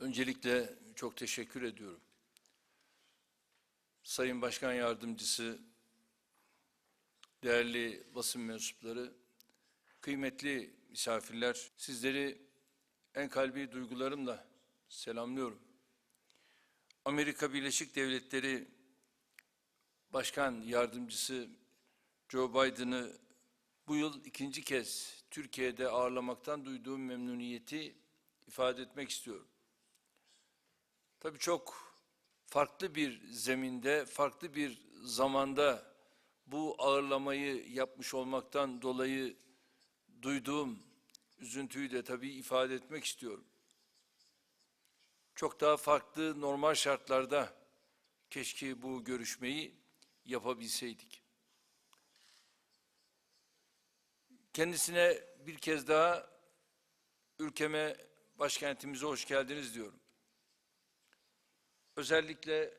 Öncelikle çok teşekkür ediyorum. Sayın Başkan Yardımcısı, değerli basın mensupları, kıymetli misafirler, sizleri en kalbi duygularımla selamlıyorum. Amerika Birleşik Devletleri Başkan Yardımcısı Joe Biden'ı bu yıl ikinci kez Türkiye'de ağırlamaktan duyduğum memnuniyeti ifade etmek istiyorum. Tabii çok farklı bir zeminde, farklı bir zamanda bu ağırlamayı yapmış olmaktan dolayı duyduğum üzüntüyü de tabii ifade etmek istiyorum. Çok daha farklı normal şartlarda keşke bu görüşmeyi yapabilseydik. Kendisine bir kez daha ülkeme, başkentimize hoş geldiniz diyorum. Özellikle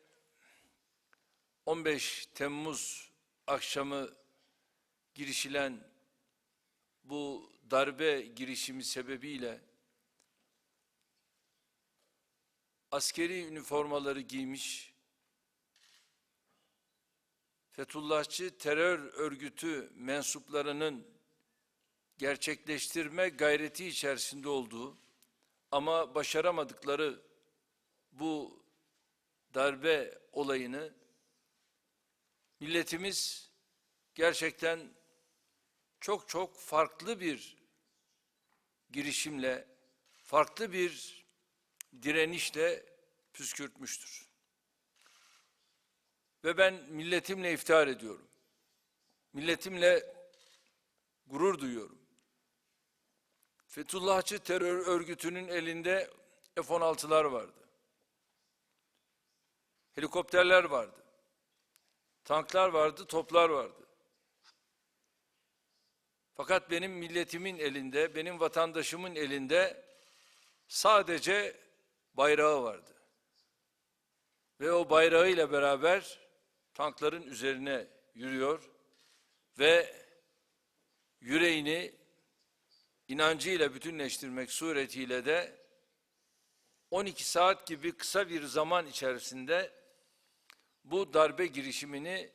15 Temmuz akşamı girişilen bu darbe girişimi sebebiyle askeri üniformaları giymiş Fethullahçı terör örgütü mensuplarının gerçekleştirme gayreti içerisinde olduğu ama başaramadıkları bu darbe olayını milletimiz gerçekten çok çok farklı bir girişimle, farklı bir direnişle püskürtmüştür. Ve ben milletimle iftihar ediyorum. Milletimle gurur duyuyorum. Fethullahçı terör örgütünün elinde F-16'lar vardı. Helikopterler vardı. Tanklar vardı, toplar vardı. Fakat benim milletimin elinde, benim vatandaşımın elinde sadece bayrağı vardı. Ve o bayrağıyla beraber tankların üzerine yürüyor ve yüreğini inancıyla bütünleştirmek suretiyle de 12 saat gibi kısa bir zaman içerisinde bu darbe girişimini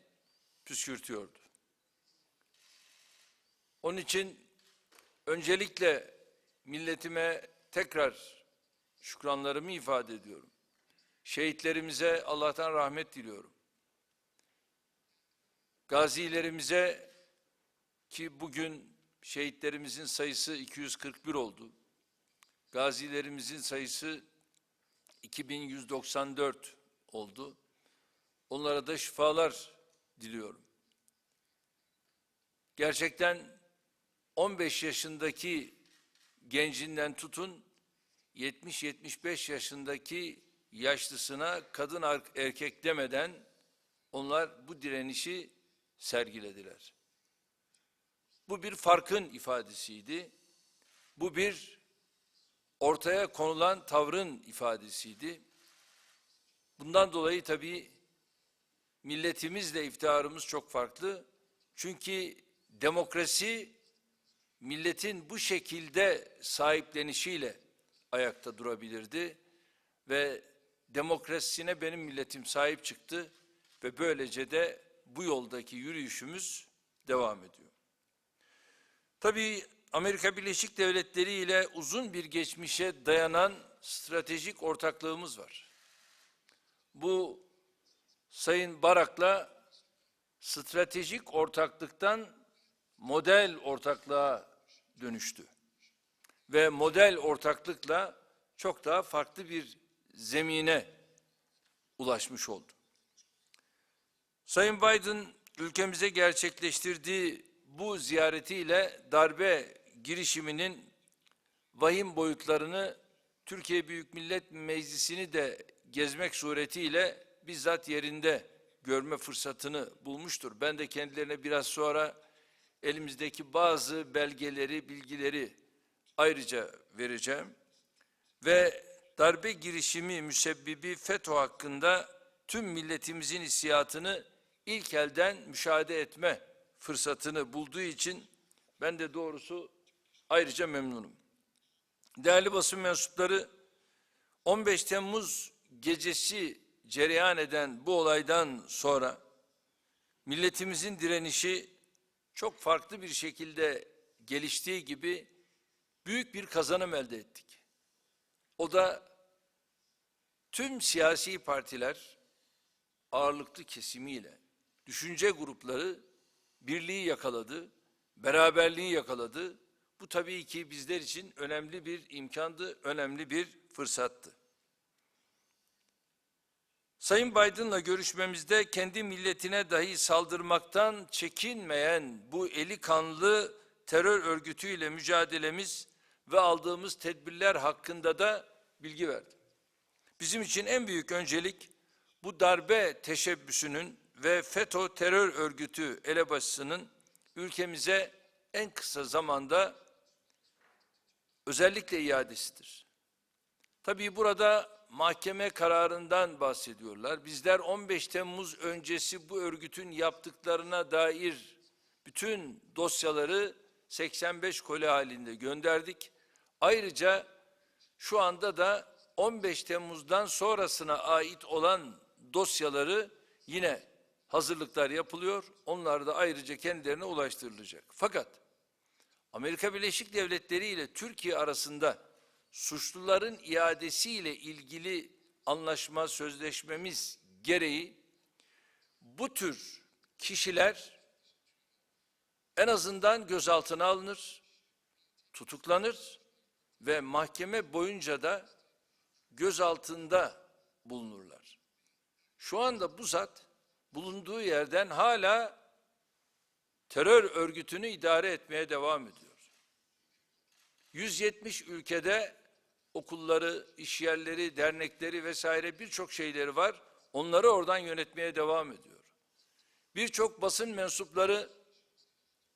püskürtüyordu. Onun için öncelikle milletime tekrar şükranlarımı ifade ediyorum. Şehitlerimize Allah'tan rahmet diliyorum. Gazilerimize ki bugün şehitlerimizin sayısı 241 oldu. Gazilerimizin sayısı 2194 oldu. Onlara da şifalar diliyorum. Gerçekten 15 yaşındaki gencinden tutun 70-75 yaşındaki yaşlısına kadın erkek demeden onlar bu direnişi sergilediler. Bu bir farkın ifadesiydi. Bu bir ortaya konulan tavrın ifadesiydi. Bundan dolayı tabii milletimizle iftiharımız çok farklı. Çünkü demokrasi milletin bu şekilde sahiplenişiyle ayakta durabilirdi ve demokrasisine benim milletim sahip çıktı ve böylece de bu yoldaki yürüyüşümüz devam ediyor. Tabii Amerika Birleşik Devletleri ile uzun bir geçmişe dayanan stratejik ortaklığımız var. Bu Sayın Barak'la stratejik ortaklıktan model ortaklığa dönüştü. Ve model ortaklıkla çok daha farklı bir zemine ulaşmış oldu. Sayın Biden ülkemize gerçekleştirdiği bu ziyaretiyle darbe girişiminin vahim boyutlarını Türkiye Büyük Millet Meclisi'ni de gezmek suretiyle bizzat yerinde görme fırsatını bulmuştur. Ben de kendilerine biraz sonra elimizdeki bazı belgeleri, bilgileri ayrıca vereceğim. Ve darbe girişimi müsebbibi FETÖ hakkında tüm milletimizin hissiyatını ilk elden müşahede etme fırsatını bulduğu için ben de doğrusu ayrıca memnunum. Değerli basın mensupları 15 Temmuz gecesi cereyan eden bu olaydan sonra milletimizin direnişi çok farklı bir şekilde geliştiği gibi büyük bir kazanım elde ettik. O da tüm siyasi partiler ağırlıklı kesimiyle düşünce grupları birliği yakaladı, beraberliği yakaladı. Bu tabii ki bizler için önemli bir imkandı, önemli bir fırsattı. Sayın Biden'la görüşmemizde kendi milletine dahi saldırmaktan çekinmeyen bu eli kanlı terör örgütüyle mücadelemiz ve aldığımız tedbirler hakkında da bilgi verdi. Bizim için en büyük öncelik bu darbe teşebbüsünün ve FETÖ terör örgütü elebaşısının ülkemize en kısa zamanda özellikle iadesidir. Tabii burada mahkeme kararından bahsediyorlar. Bizler 15 Temmuz öncesi bu örgütün yaptıklarına dair bütün dosyaları 85 kole halinde gönderdik. Ayrıca şu anda da 15 Temmuz'dan sonrasına ait olan dosyaları yine hazırlıklar yapılıyor. Onlar da ayrıca kendilerine ulaştırılacak. Fakat Amerika Birleşik Devletleri ile Türkiye arasında suçluların iadesiyle ilgili anlaşma sözleşmemiz gereği bu tür kişiler en azından gözaltına alınır, tutuklanır ve mahkeme boyunca da gözaltında bulunurlar. Şu anda bu zat bulunduğu yerden hala terör örgütünü idare etmeye devam ediyor. 170 ülkede okulları, işyerleri, dernekleri vesaire birçok şeyleri var. Onları oradan yönetmeye devam ediyor. Birçok basın mensupları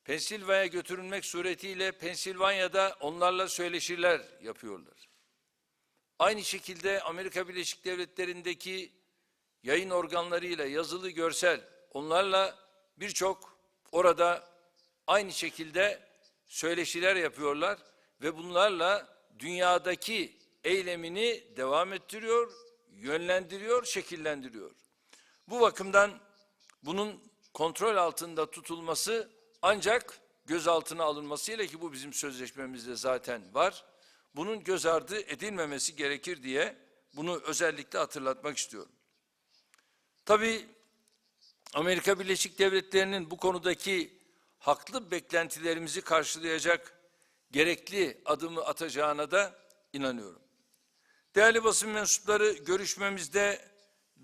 Pensilvanya'ya götürülmek suretiyle Pensilvanya'da onlarla söyleşiler yapıyorlar. Aynı şekilde Amerika Birleşik Devletleri'ndeki yayın organlarıyla yazılı görsel onlarla birçok orada aynı şekilde söyleşiler yapıyorlar ve bunlarla dünyadaki eylemini devam ettiriyor, yönlendiriyor, şekillendiriyor. Bu bakımdan bunun kontrol altında tutulması ancak gözaltına alınmasıyla ki bu bizim sözleşmemizde zaten var. Bunun göz ardı edilmemesi gerekir diye bunu özellikle hatırlatmak istiyorum. Tabii Amerika Birleşik Devletleri'nin bu konudaki haklı beklentilerimizi karşılayacak gerekli adımı atacağına da inanıyorum. Değerli basın mensupları görüşmemizde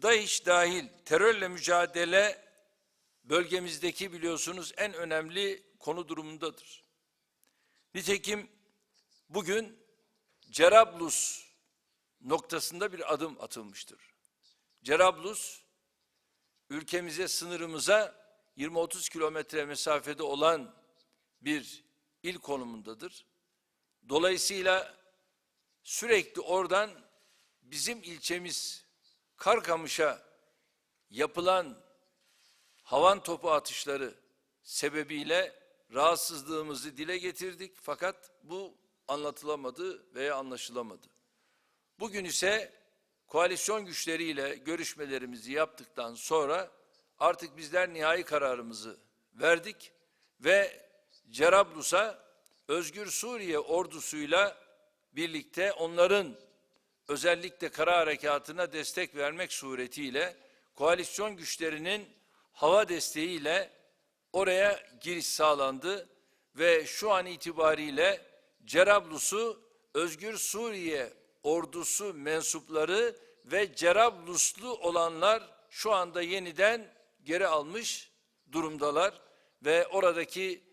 DAEŞ dahil terörle mücadele bölgemizdeki biliyorsunuz en önemli konu durumundadır. Nitekim bugün Cerablus noktasında bir adım atılmıştır. Cerablus ülkemize sınırımıza 20-30 kilometre mesafede olan bir il konumundadır. Dolayısıyla sürekli oradan bizim ilçemiz Karkamış'a yapılan havan topu atışları sebebiyle rahatsızlığımızı dile getirdik fakat bu anlatılamadı veya anlaşılamadı. Bugün ise koalisyon güçleriyle görüşmelerimizi yaptıktan sonra artık bizler nihai kararımızı verdik ve Cerablus'a Özgür Suriye ordusuyla birlikte onların özellikle kara harekatına destek vermek suretiyle koalisyon güçlerinin hava desteğiyle oraya giriş sağlandı ve şu an itibariyle Cerablus'u Özgür Suriye ordusu mensupları ve Cerabluslu olanlar şu anda yeniden geri almış durumdalar ve oradaki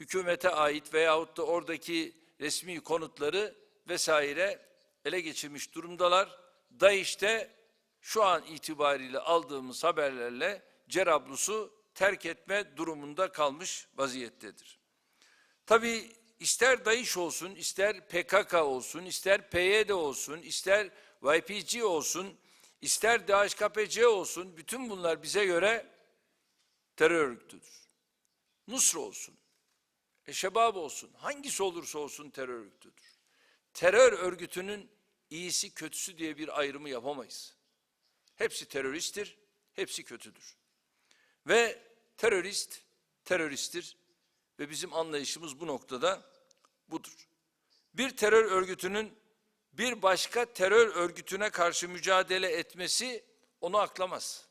hükümete ait veyahut da oradaki resmi konutları vesaire ele geçirmiş durumdalar. DAEŞ'te şu an itibariyle aldığımız haberlerle Cerablus'u terk etme durumunda kalmış vaziyettedir. Tabi ister DAEŞ olsun, ister PKK olsun, ister PYD olsun, ister YPG olsun, ister DHKPC olsun, bütün bunlar bize göre terör örgütüdür. Nusra olsun, Eşebab olsun, hangisi olursa olsun terör örgütüdür. Terör örgütünün iyisi kötüsü diye bir ayrımı yapamayız. Hepsi teröristtir, hepsi kötüdür. Ve terörist teröristtir ve bizim anlayışımız bu noktada budur. Bir terör örgütünün bir başka terör örgütüne karşı mücadele etmesi onu aklamaz.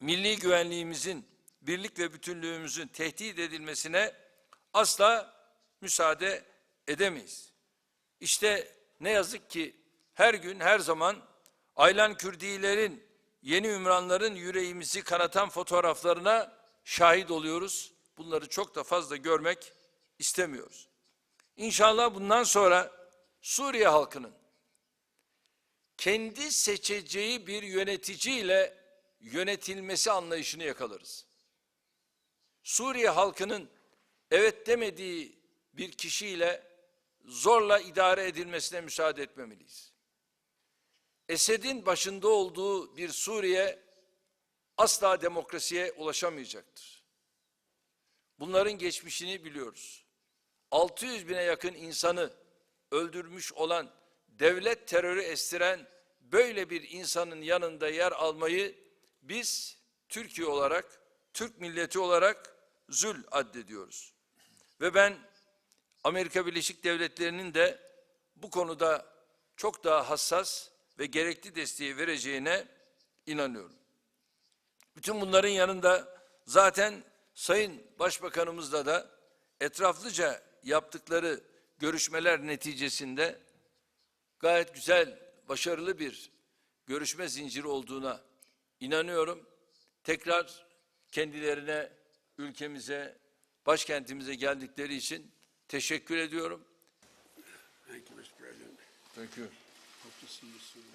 Milli güvenliğimizin, birlik ve bütünlüğümüzün tehdit edilmesine asla müsaade edemeyiz. İşte ne yazık ki her gün her zaman Aylan Kürdilerin, yeni ümranların yüreğimizi kanatan fotoğraflarına şahit oluyoruz. Bunları çok da fazla görmek istemiyoruz. İnşallah bundan sonra Suriye halkının kendi seçeceği bir yöneticiyle yönetilmesi anlayışını yakalarız. Suriye halkının evet demediği bir kişiyle zorla idare edilmesine müsaade etmemeliyiz. Esed'in başında olduğu bir Suriye asla demokrasiye ulaşamayacaktır. Bunların geçmişini biliyoruz. 600 bine yakın insanı öldürmüş olan, devlet terörü estiren böyle bir insanın yanında yer almayı biz Türkiye olarak, Türk milleti olarak zül addediyoruz. Ve ben Amerika Birleşik Devletleri'nin de bu konuda çok daha hassas ve gerekli desteği vereceğine inanıyorum. Bütün bunların yanında zaten Sayın Başbakanımızla da etraflıca yaptıkları görüşmeler neticesinde gayet güzel, başarılı bir görüşme zinciri olduğuna inanıyorum. Tekrar kendilerine, ülkemize, başkentimize geldikleri için teşekkür ediyorum. Thank you, Mr. President. Thank you. Hope to see you soon.